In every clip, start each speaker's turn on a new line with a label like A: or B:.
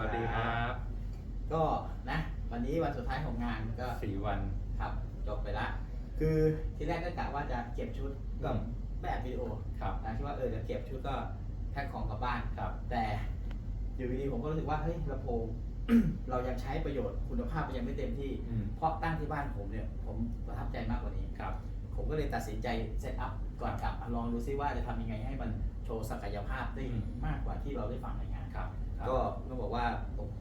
A: วัสดีครับ
B: ก็นะ วันนี้วันสุดท้ายของงานก็
A: สี่วัน
B: ครับจบไปละ คือทีแรกก็กะว่าจะเก็บชุดก็
A: อืม
B: แบบวิดีโอ
A: ครับ
B: นะคิดว่าเออเดี๋ยวเก็บชุดก็แพ็คของกลับบ้าน
A: ครับ
B: แต่อยู่ดีๆผมก็รู้สึกว่าเฮ้ยลำโพงเรายังใช้ประโยชน์คุณภาพมันยังไม่เต็มที่
A: อืม
B: เพราะตั้งที่บ้านผมเนี่ย ผมประทับใจมากกว่านี้
A: ครับ
B: ผมก็เลยตัดสินใจเซตอัพก่อนกลับอะลองดูซิว่าจะทำยังไงให้มันโชว์ศักยภาพได้
A: อืม
B: มากกว่าที่เราได้ฟังในงาน
A: ครับครับ
B: ก็ต้องบอกว่าโอ้โห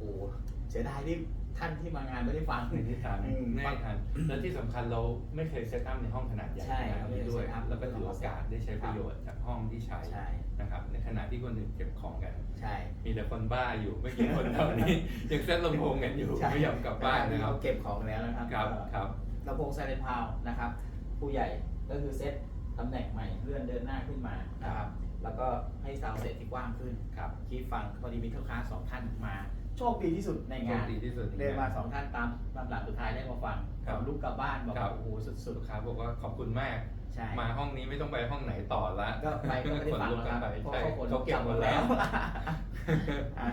B: เสียดายที่ท่านที่มางานไม่ได้ฟัง
A: ไม่ได้ทัน
B: อืม
A: ไม่ได้ทันแล้วที่สำคัญเราไม่เคยเซตอัพในห้องขนาดใหญ่
B: ใช่
A: ขนาดนี้ด้วย
B: ไม่ได้ set up
A: แล้วก็ถือโอกาสได้ใช้ประโยชน์จากห้องที่ใช้
B: ใช่
A: นะครับในขณะที่คนอื่นเก็บของกัน
B: ใช่
A: มีแต่คนบ้าอยู่ไม่กี่คนเท่านี้ยังเซตลำโพงกันอยู่
B: ใช่
A: ไม่ยอมกลับบ้านนะครับ
B: เก็บของแล้วนะครับ
A: ครับ
B: ก็
A: ครับ
B: ลำโพงไซเรนพาวนะครับ ผู้ใหญ่ก็คือเซตตำแหน่งใหม่เลื่อนเดินหน้าขึ้นมานะครับ แล้วก็ให้ซาวด์เซตที่กว้างขึ้น
A: ครับ
B: ที่ฟังพอดีมีลูกค้าสองท่านมา โชคดีที่สุดใน
A: โช
B: งา
A: คนดีที่สุด
B: เดินมาสองท่านตามลำดับสุดท้ายได้มาฟัง
A: ครับ
B: ลูกกลับบ้านบอก
A: ครับ
B: โอ้โหสุด
A: ลูกค้าบอกว่าขอบคุณมาก
B: ๆใช่
A: มาห้องนี้ไม่ต้องไปห้องไหนต่อละ
B: ก็ไปก็ไม่ได้ฟัง
A: ขนลุก
B: แล้ว
A: กั
B: คนรับ
A: ไป
B: เพราะ
A: ใช่
B: เขาขน
A: เขาเก็บหมดแล้ว
B: อะ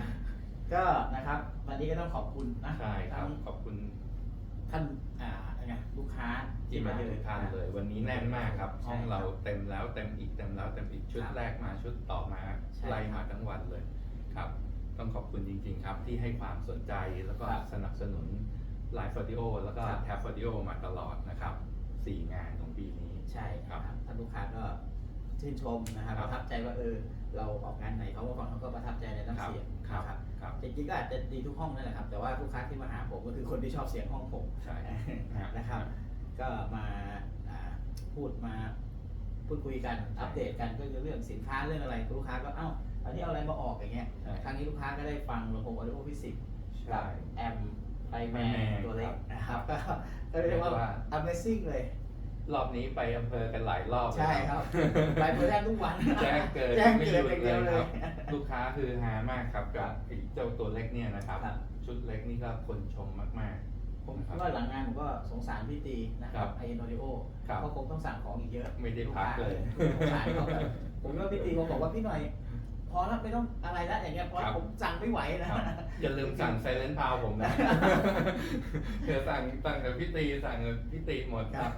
B: ก็นะครับ วันนี้ก็ต้องขอบคุณนะ
A: ใช่ครับ
B: ทั้ง
A: ขอบคุณ
B: ท่านอ่า ไงลูกค้า
A: ที่มาทุกท่านเลย วันนี้แน่นมากครับ
B: ใช่
A: ห้องเรา
B: ครับ
A: เต็มแล้วเต็มอีกเต็มแล้วเต็มอีกชุด
B: ครับ
A: แรกมาชุดต่อมา
B: ใช่
A: ไล่มาทั้งวันเลยครับ ต้องขอบคุณจริง ๆ ครับที่ให้ความสนใจแล้วก็
B: ครับ
A: สนับสนุนไลฟ์ฟอดิโอแล้วก็
B: ครับ
A: แท็บฟอดิโอมาตลอดนะครับสี่งานของปีนี้
B: ใช่
A: ครับ
B: ครับท่านลูกค้าก็ชื่นชมนะครับ
A: ครั
B: ป
A: บ
B: ระทับใจว่าเออ เราออกงานไหนเขามาฟังเขาก็ประทับใจในน้ำเสียง
A: ครับ
B: นะครับ
A: ครับ
B: จริงๆก็อาจจะดีทุกห้องนั่นแหละครับ แต่ว่าลูกค้าที่มาหาผมก็คือคนที่ชอบเสียงห้องผม
A: ใช่
B: นะครับ ก็มาอ่าพูดมาพูดคุยกัน
A: ใช่
B: อัปเดตกันก็คือเรื่องสินค้าเรื่องอะไรลูกค้าก็เอ้าอันนี้เอาอะไรมาออกอย่างเงี้ย
A: ใช่
B: ครั้งนี้ลูกค้าก็ได้ฟังลำโพงออดิโอฟิสิกกั
A: ใช่
B: บแอมไฟแม
A: ไฟแม
B: น
A: น
B: ตัวเล็ก
A: ครับ
B: นะครับก็ก็เรียกว่า
A: เรียกว่า
B: Amazing เลย
A: รอบนี้ไปอำเภอกันหลายรอบเลย
B: ใช่ครับ ไปเพื่อแจ้งทุกวัน
A: แจ้งเกิด
B: แจ้ง
A: ไม่
B: เกิ
A: ห
B: ด
A: ยุด
B: อย่าง
A: เล
B: เดียวยเล
A: ค
B: ย
A: รับ ลูกค้าคือฮามากครับ
B: ครั
A: กับบไอ้เจ้าตัวเล็กเนี่ยนะครับ
B: ครับ
A: ชุดเล็กนี่ก็คนชมมากๆ
B: ผม
A: นะค
B: คิ
A: รั
B: ด
A: บ
B: ว่าหลังงานผมก็สงสารพี่ตีนะค
A: ครั
B: รับบไอโนริโอ
A: ครับ
B: เขาคงต้องสั่งของอีกเยอะ
A: ไม่ได้พักเลย
B: สงสารเขาแบบผมว่าพี่ตีคงบอกว่าพี่หน่อยพ อแล้วไม่ต้องอะไรแล้วอย่างเงี้ยเพราะ
A: ครับ
B: ผมสั่งไม่ไหวนะ
A: ครับอย่าลืมสั่งไซเลนพาวผมนะเดี๋ยวสั่งสั่งกับพี่ตีสั่งกับพี่ตีหมด
B: ครับ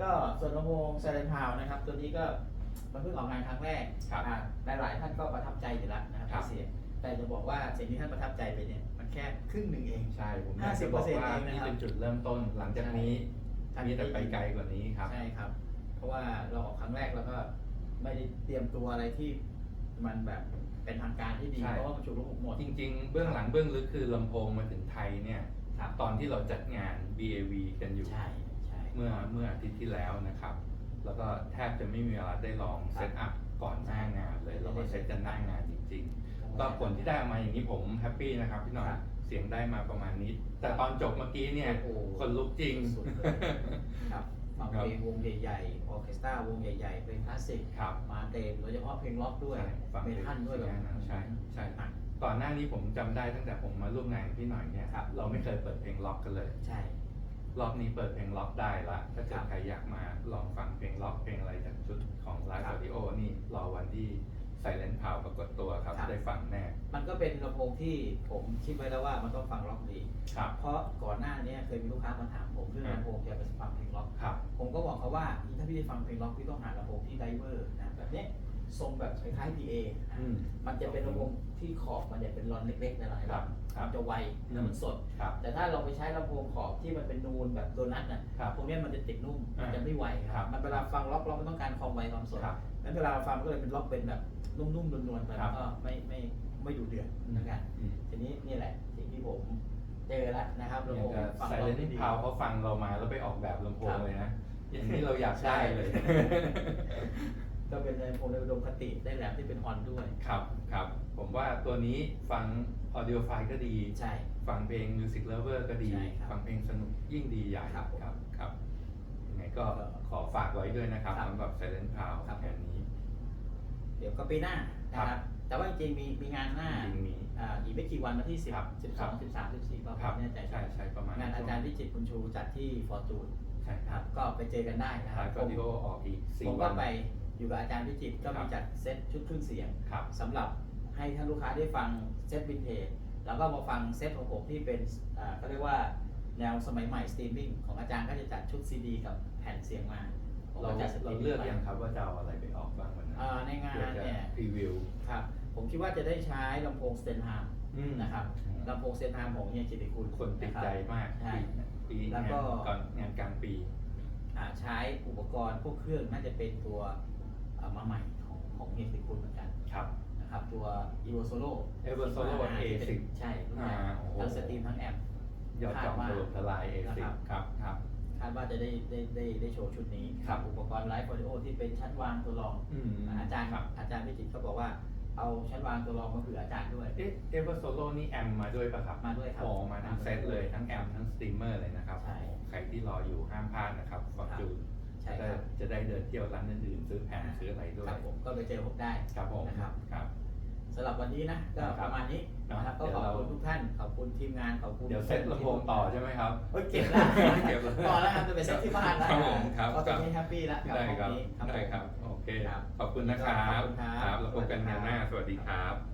B: ก็ส่วนลำโพงไซเลนพาวนะครับ ตัวนี้ก็มันเพิ่งออกงานครั้งแรก
A: ครับ
B: อ่าหลายๆท่านก็ประทับใจอยู่แล้วนะครับ
A: ครับ
B: เสียงแต่จะบอกว่าสิ่งที่ท่านประทับใจไปเนี่ยมันแค่ครึ่งหนึ่งเอง
A: ใช่ผมอยากจะ
B: 50%
A: บอกว่า
B: เองนะครับ
A: นี่เป็นจุดเริ่มต้นหลังจากนี้
B: ใช่
A: มีแต่ไปไกลกว่านี้ครับ
B: ใช่ครับ เพราะว่าเราออกครั้งแรกแล้วก็ไม่ได้เตรียมตัวอะไรที่ มันแบบเป็นทางการที่ดี
A: ใช่
B: เพราะว่ามันฉุกละหุกหมด
A: จริงๆ เบื้องหลังเบื้องลึกคือลำโพงมาถึงไทยเนี่ย
B: ครับ
A: ตอนที่เราจัดงาน BAV กันอยู่
B: ใช่ใช่
A: เมื่อเมื่ออาทิตย์ที่แล้วนะครับ แล้วก็แทบจะไม่มีเวลาได้ลอง
B: ครับ
A: เซตอัพก่อนหน้างานเลย เราก็เซตกันหน้างานจริงๆ ก็ผลที่ได้ออกมาอย่างนี้ผมแฮปปี้นะครับพี่หน่อย
B: ครับ
A: เสียงได้มาประมาณนี้ แต่ตอนจบเมื่อกี้เนี่ย
B: โอ้โห
A: คนลุกจริง
B: สุดเลยครับ ฟังเพลงวงใหญ่ๆออร์เคสตราวงใหญ่ๆเพลงคลาสสิก
A: ครับ
B: มาเต็มโดยเฉพาะเพลงล็อกด้วย
A: ใช่ฟัง
B: เมทัลด้วยแบบ
A: ใช่ใช่
B: อะ
A: ก่อนหน้านี้ผมจำได้ตั้งแต่ผมมาร่วมงานกับพี่หน่อยเนี่ย
B: ครับ
A: เราไม่เคยเปิดเพลงล็อกกันเลย
B: ใช่
A: รอบนี้เปิดเพลงล็อกได้ละถ้าเกิ
B: ครั
A: ด
B: บ
A: ใครอยากมาลองฟังเพลงล็อกเพลงอะไรจากชุดของไลฟ์
B: ครั
A: ส
B: บ
A: ตูดิโอนี่รอวันที่ไซเลน t ์พา ได้ฟังแน่
B: มันก็เป็นลำโพงที่ผมคิดไว้แล้วว่ามันต้องฟังล็อกดี
A: ครับ
B: เพราะก่อนหน้านี้เคยมีลูกค้ามาถามผมเรื่อง
A: อ่า
B: ลำโพงจะไปฟังเพลงล็อก
A: ครับ
B: ผมก็บอกเขาว่าถ้าพี่จะฟังเพลงล็อกพี่ต้องหาลำโพงที่ไดเวอร์นะแบบเนี้ย ทรงแบบคล้ายๆ PA นะ
A: อืม
B: มันจะเป็นลำโพงที่ขอบมันจะเป็นรอนเล็กๆหลายๆ
A: ครับครับ
B: มันจะไวแล้วมันสด
A: ครับ
B: แต่ถ้าเราไปใช้ลำโพงขอบที่มันเป็นนูนแบบโดนัทน่ะ
A: ครับ
B: พวกเนี้ยมันจะติดนุ่ม
A: อ่ามั
B: มันจะไม่ไวค
A: ครั
B: รับบมันเวลาฟังล็อกเราก็ต้องการความไวความสด
A: ครับ
B: นั้นเวลาเราฟังมันก็เลยเป็นล็อกเป็นแบบนุ่มๆนวลๆไป
A: ครั
B: มั
A: บ
B: นก็ไม่ไม่ไม่ดูเดือดนะครับ
A: อืม
B: ทีนี้นี่แหละสิ่งที่ผมเจอแล้วนะครับลำ
A: อ
B: โพ
A: ย่าง
B: ง
A: กับ
B: ฟัง
A: ไซ
B: ล็อ
A: เล
B: ก
A: น
B: ได้
A: t ์
B: ดี
A: พาวเขาฟังเรามาแล้วไปออกแบบลำโพง
B: ครับ
A: เลยนะอย่างนี้เราอยากได้เลย
B: ก็เป็นลำโพงในอุดมคติได้แหลมที่เป็นฮอนด้วย
A: ครับครับ ผมว่าตัวนี้ฟัง audio file ก็ดี
B: ใช่
A: ฟังเพลง music lover ก็ดี
B: ใช่ครับ
A: ฟังเพลงสนุกยิ่งดีใหญ่
B: ครับผม
A: ครับครับยังไงก็ขอฝากไว้ด้วยนะครับ
B: ครับ
A: สำหรับ Silent p o w
B: ครับ
A: งานนี้
B: เดี๋ยวก็ปีหน้านะค
A: ครั
B: รับ
A: บ
B: แต่ว่าจริงๆมีมีงานหน้า
A: จริงมี
B: อ่าอีกไม่กี่วันวันที่
A: ครับ
B: 10 12
A: ครับ
B: 13 14ก็
A: ครับ
B: ไม่แน่ใจ
A: ใช่ใช่ประมาณ
B: งานอาจารย์วิจิตรคุณชูจัดที่ฟอร์จูน
A: ใช่ค
B: ค
A: รั
B: รั
A: บบ
B: ก็ไปเจอกันได้นะค
A: ไล
B: รับ
A: ฟ์
B: ผ
A: ออ
B: ม
A: ดิโอออกอีก
B: ผ
A: สี่
B: ม
A: วั
B: ก็
A: น
B: ไป อยู่กับอาจารย์วิจิตรก็
A: ครั
B: มี
A: บ
B: จัดเซตชุดเครื่องเสียง
A: ครับ
B: สำหรับให้ท่านลูกค้าได้ฟังเซตวินเทจแล้วก็มาฟังเซตของผมที่เป็นอ่าเขาเรียกว่าแนวสมัยใหม่สตรีมมิ่งของอาจารย์ก็จะจัดชุดซีดีกับแผ่นเสียงมาผม
A: เรา
B: ก็จัดสต
A: เรา
B: รีมมิ่
A: เลือก
B: ไป
A: ยังครับว่าจะเอาอะไรไปออกบ้างวันนั้น
B: อ่าในงาน
A: ดี๋วจะ
B: เนี่ย
A: พรีวิว
B: ครับผมคิดว่าจะได้ใช้ลำโพงสเตนฮาม
A: อืม
B: นะครับลำโพงสเตนฮามของเฮียกิติคุณ
A: คนติดะ
B: รับ
A: ใจมาก
B: ใช่
A: ปี
B: แล้ว
A: งาน
B: ก็
A: ก่อนงานกลางปี
B: อ่าใช้อุปกรณ์พวกเครื่องน่าจะเป็นตัวอ่า มาใหม่ของของเฮียกิติคุณเหมือนกัน
A: ครับ
B: นะครับตัว e v o Solo
A: e v o Solo า A10
B: ใช่รุ่นใหญ่
A: อ่าโอ้โห
B: ทั้งสตรีมทั้งแอมป์
A: ยอดจอง
B: คาดว่า
A: ถล่มทลายเอ
B: นะ
A: ซิ
B: ครับ
A: ครับครับ
B: คาดว่าจะได้ได้ได้ได้โชว์ชุดนี้
A: ครับ
B: อุปกรณ์ไลฟ์ a u ดิโอที่เป็นชั้นวางตัวรอง
A: อืม
B: อาจารย์
A: ครับ
B: อาจารย์พิจิตรเขาบอกว่าเอาชั้นวางตัวรองมาเผื่ออาจารย์ด้วย
A: เอ๊ะเอเวอร์โซโลนี่แอมมาด้วยป่ะครับ
B: มาด้วยครับ
A: โอ้มาทั้งเซตเลยทั้งแอมทั้งสตรีมเมอร์เลยนะครับ
B: ใช่
A: ใครที่รออยู่ห้ามพลาดนะครับฟอร์จูน
B: ใช่
A: จะ
B: ค
A: ได้
B: รับ
A: จะได้เดินเที่ยวร้านอื่นๆซื้อแผ่นซื้ออะไรด้วย
B: ครับผมก็ไปเจอผมได้
A: ครับผม
B: นะครับ
A: ครับ
B: สำหรับวันนี้นะก็
A: ครับ
B: ประมาณนี้นะครับก็
A: เดี๋
B: ข
A: ยว
B: อบ
A: เรา
B: คุณทุกท่านขอบคุณทีมงานขอบคุณ
A: เดี๋ยวเซตลำโพงต่อใช่ไหมครับ
B: เฮ้ยเก็บแล้ว
A: เก็บแล้ว
B: ต่อแล้วครับจะไปเซตที่บ้านแล้ว
A: ครับผมครับ
B: ก็ตอนนี้แฮปปี้แล้วกับ
A: ได้
B: ห้อง
A: ครับ
B: นี้
A: ได้ครับ โอเค
B: ครับ
A: ขอบคุณนะครับ
B: ขอบคุณครับ
A: ครับแล้วพบกันงานหน้า สวัสดีครับ